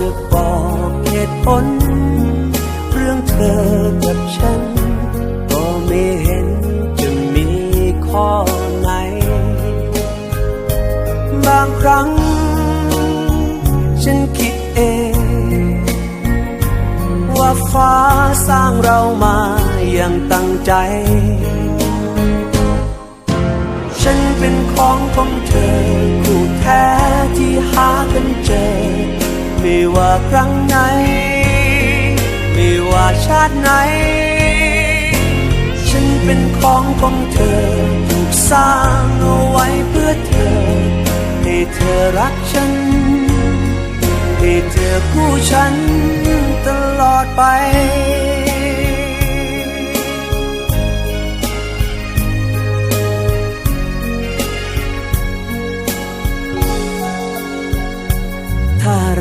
จะบอกเหตุผล เรื่องเธอกับฉัน ก็ไม่เห็นจะมีข้อไหน บางครั้ง ฉันคิดเอง ว่าฟ้าสร้างเรามาอย่างตั้งใจ ฉันเป็นของของเธอคู่แท้ที่หากันเจอ ไม่ว่าครั้งไหน ไม่ว่าชาติไหน ฉันเป็นของของเธอ ถูกสร้างเอาไว้เพื่อเธอ ให้เธอรักฉัน ให้เธอคู่ฉันตลอดไป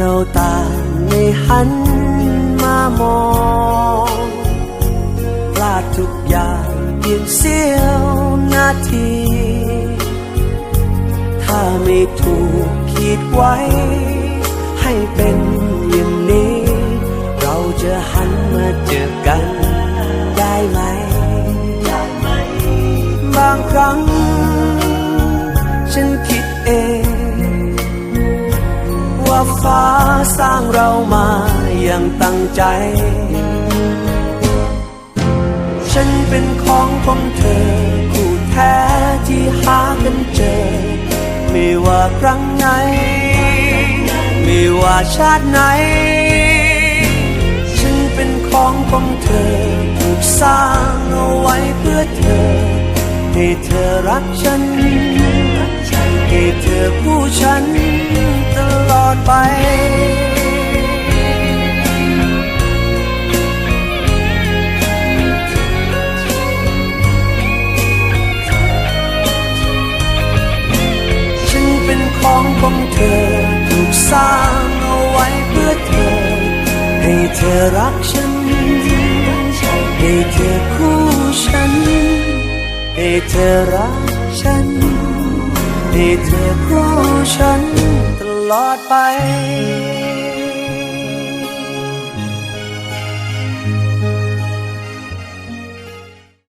เราต่างไม่หันมามองพลาดทุกอย่างเพียงเสี้ยวนาที ถ้าไม่ถูกขีดไว้ ให้เป็นอย่างนี้ เราจะหันมาเจอกันได้ไหม บางครั้ง ฉันคิดเอง ว่าฟ้าสร้างเรามาอย่างตั้งใจ ฉันเป็นของของเธอ คู่แท้ที่หากันเจอ ไม่ว่าครั้งไหน ไม่ว่าชาติไหน ฉันเป็นของของเธอ ถูกสร้างเอาไว้เพื่อเธอ ให้เธอรักฉัน ให้เธอคู่ฉัน ลอดไป ฉันเป็นของของเธอ ถูกสร้างเอาไว้เพื่อเธอ ให้เธอรักฉัน ให้เธอคู่ฉัน ให้เธอรักฉัน ให้เธอคู่ฉัน ลอดไป